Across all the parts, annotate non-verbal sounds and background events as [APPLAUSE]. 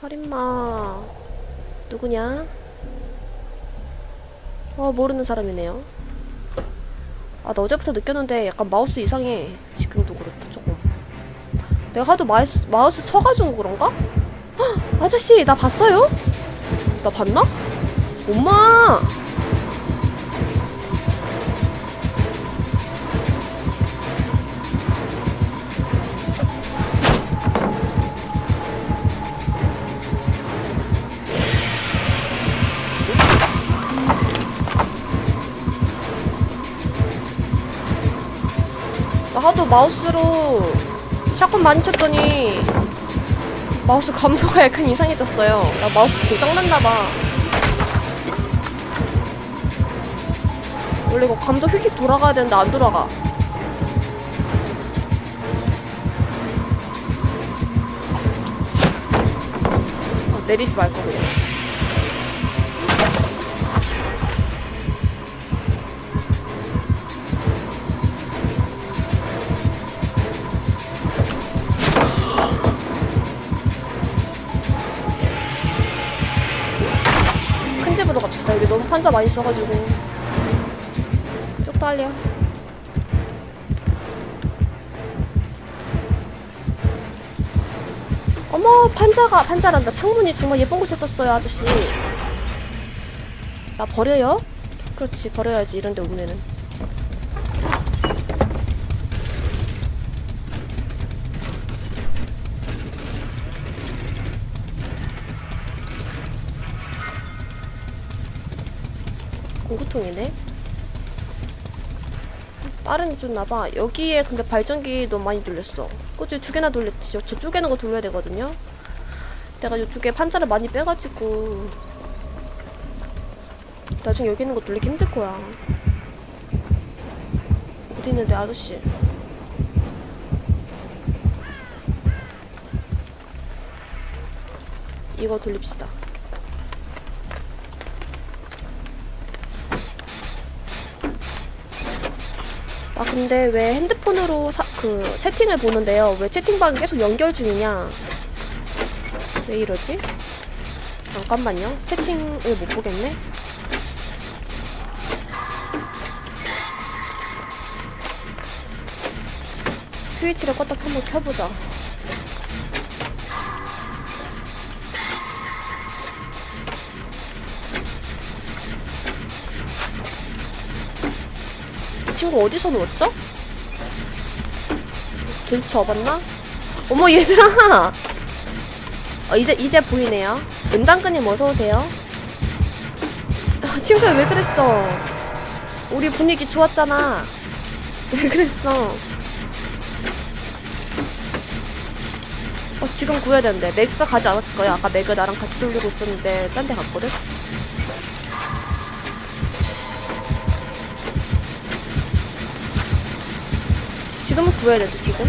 살인마 누구냐? 어 모르는 사람이네요. 아 나 어제부터 느꼈는데 약간 마우스 이상해. 지금도 그렇다 조금. 내가 하도 마우스 마우스 쳐가지고 그런가? 헉, 아저씨 나 봤어요? 나 봤나? 엄마. 나 하도 마우스로 샷건 많이 쳤더니 마우스 감도가 약간 이상해졌어요. 나 마우스 고장났나봐. 원래 이거 감도 휙휙 돌아가야 되는데 안 돌아가. 아, 내리지 말걸 그냥. 판자 많이 써가지고. 쭉 달려. 어머, 판자가, 판자란다. 창문이 정말 예쁜 곳에 떴어요, 아저씨. 나 버려요? 그렇지, 버려야지, 이런데 오면은. 공구통이네. 게 줬나봐. 여기에 근데 발전기 너무 많이 돌렸어. 그치, 두 개나 돌렸지. 저, 저쪽에는 거 돌려야 되거든요. 내가 이쪽에 판자를 많이 빼가지고. 나중에 여기 있는 거 돌리기 힘들 거야. 어디 있는데, 아저씨? 이거 돌립시다. 아 근데 왜 핸드폰으로 사, 그 채팅을 보는데요? 왜 채팅방이 계속 연결 중이냐? 왜 이러지? 잠깐만요. 채팅을 못 보겠네. 트위치를 껐다 한번 켜보자. 친구 어디서 누웠죠? 도대체 어봤나? 어머 얘들아! 어, 이제 이제 보이네요. 은당근님 어서 오세요. 아, 친구야 왜 그랬어? 우리 분위기 좋았잖아. 왜 그랬어? 어 지금 구해야 되는데 매그가 가지 않았을 거야. 아까 매그 나랑 같이 돌리고 있었는데 딴 데 갔거든. 지금은 구해야 돼, 지금.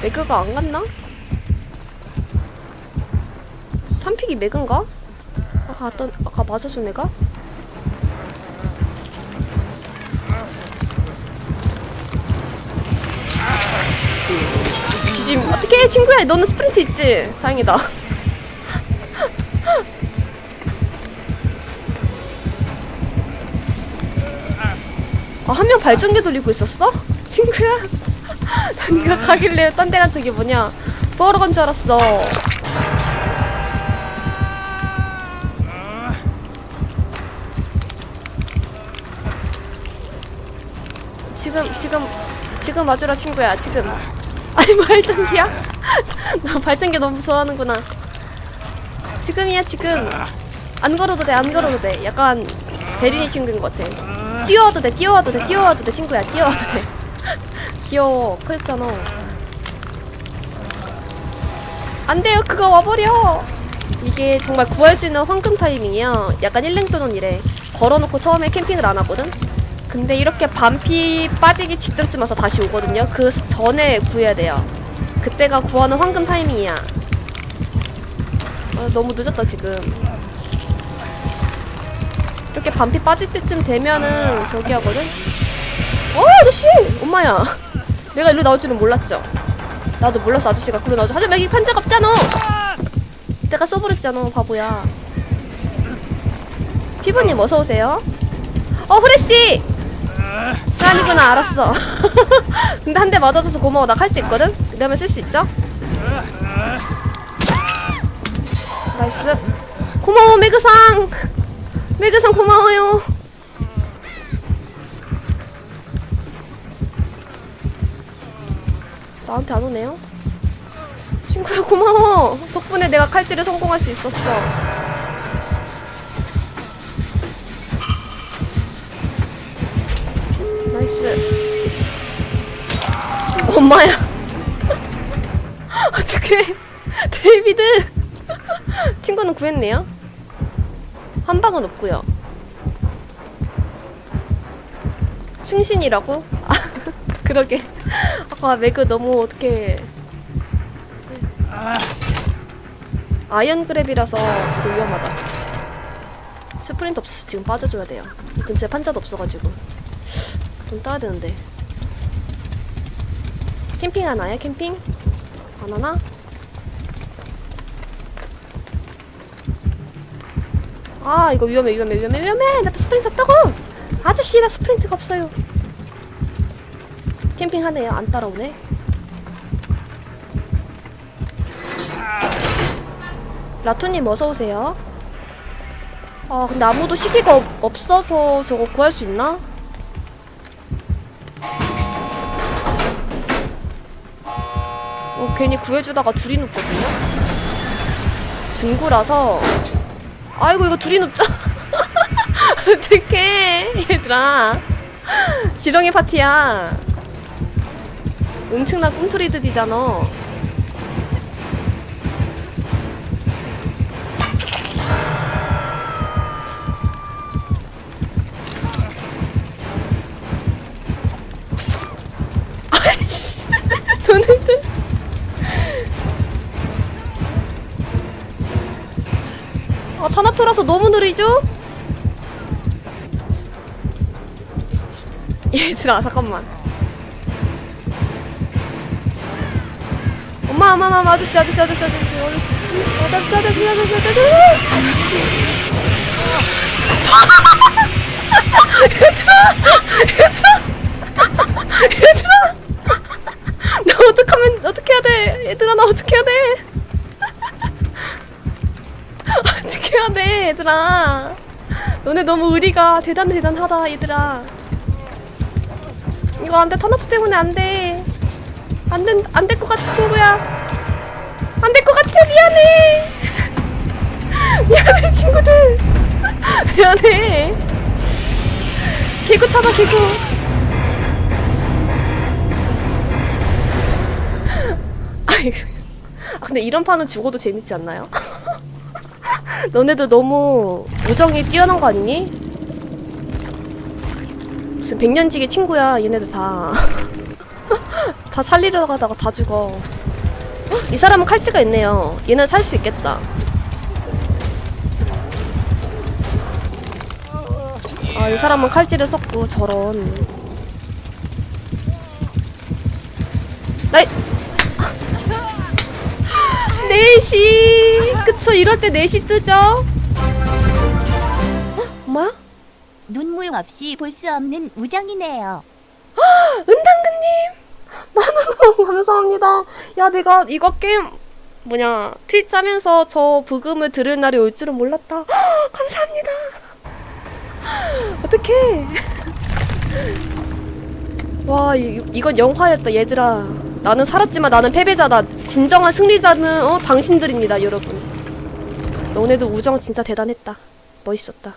매그가 안 갔나? 3픽이 매그인가? 아까 갔던, 아까 맞아준 애가? 지짐, 어떡해, 친구야. 너는 스프린트 있지? 다행이다. 아, 한 명 발전기 돌리고 있었어? 친구야? [LAUGHS] 나 네가 가길래 딴데간 저기 뭐냐? 뭐하러 간 줄 알았어. 지금 지금 지금 와주라 친구야 지금. 아니 발전기야? 나 [LAUGHS] 발전기 너무 좋아하는구나. 지금이야 지금. 안 걸어도 돼안 걸어도 돼. 약간 대리니 친구인 것 같아 뛰어와도 돼 뛰어와도 돼 뛰어와도 돼 친구야. 뛰어와도 돼. [LAUGHS] 귀여워. 크였잖아. 안 돼요. 그거 와버려. 이게 정말 구할 수 있는 황금 타이밍이야. 약간 일랭전원이래. 걸어놓고 처음에 캠핑을 안 하거든? 근데 이렇게 반피 빠지기 직전쯤 와서 다시 오거든요. 그 전에 구해야 돼요. 그때가 구하는 황금 타이밍이야. 아, 너무 늦었다 지금 이렇게 반피 빠질 때쯤 되면은 저기 하거든? 어 아저씨! 엄마야. 내가 일로 나올 줄은 몰랐죠? 나도 몰랐어 아저씨가 그러 나줘 하지만 여기 판자가 없잖아. 내가 써버렸잖아 바보야. 피부님 어서 오세요. 어 후레씨! 그 아니구나 알았어. [LAUGHS] 근데 한 대 맞아줘서 고마워. 나 칼찌 있거든? 이러면 쓸 수 있죠? 나이스. 고마워 매그상 매그상 고마워요. 나한테 안 오네요? 친구야 고마워. 덕분에 내가 칼질에 성공할 수 있었어. 나이스. 엄마야. [LAUGHS] 어떡해. 데이비드. 친구는 구했네요 한 방은 없고요. 충신이라고? 아 [LAUGHS] 그러게. 아까 매그 너무 어떻게. 아이언 그랩이라서 위험하다. 스프린트 없어서 지금 빠져줘야 돼요. 이 근처에 판자도 없어가지고. 좀 따야 되는데. 캠핑 하나요 캠핑? 안 하나? 아 이거 위험해 위험해 위험해 위험해. 나 스프린트 없다고. 아저씨 나 스프린트가 없어요. 캠핑 하네요. 안 따라오네. 라토님 어서 오세요. 아 근데 아무도 시기가 없, 없어서 저거 구할 수 있나? 어, 괜히 구해주다가 둘이 눕거든요? 중구라서 아이고 이거 둘이 눕자. [LAUGHS] 어떡해 얘들아. 지렁이 파티야. 엄청난 꿈틀이들이잖아 아 타나토라서 너무 느리죠? 얘들아 잠깐만 엄마 엄마 엄마 아저씨 아저씨 아저씨 아저씨 아저씨 아저씨 아저씨 아저씨 아저씨 얘들아 너네 너무 의리가 대단 대단하다 얘들아. 이거 안돼 타나토 때문에 안돼. 안된 안될 것 같아 친구야. 안 될 것 같아 미안해. [LAUGHS] 미안해 친구들. [LAUGHS] 미안해. 개구 찾아 개구. [LAUGHS] 아 근데 이런 판은 죽어도 재밌지 않나요? 너네도 너무 우정이 뛰어난 거 아니니? 무슨 백년지기 친구야 얘네들 다. [LAUGHS] 다 살리려고 하다가 다 죽어. 헉, 이 사람은 칼찌가 있네요. 얘는 살 수 있겠다. 아, 이 사람은 칼찌를 썼고 저런. 나이. [LAUGHS] 4시! 그쵸, 이럴 때 4시 뜨죠? 어? 엄마야? 눈물 없이 볼 수 없는 우정이네요. 은당근님! 만원 [LAUGHS] 감사합니다. 야, 내가 이거 게임, 뭐냐, 트윗 짜면서 저 부금을 들을 날이 올 줄은 몰랐다. 감사합니다. 어떡해. [LAUGHS] 와, 이, 이건 영화였다, 얘들아. 나는 살았지만 나는 패배자다. 진정한 승리자는, 어, 당신들입니다, 여러분. 너네도 우정 진짜 대단했다. 멋있었다.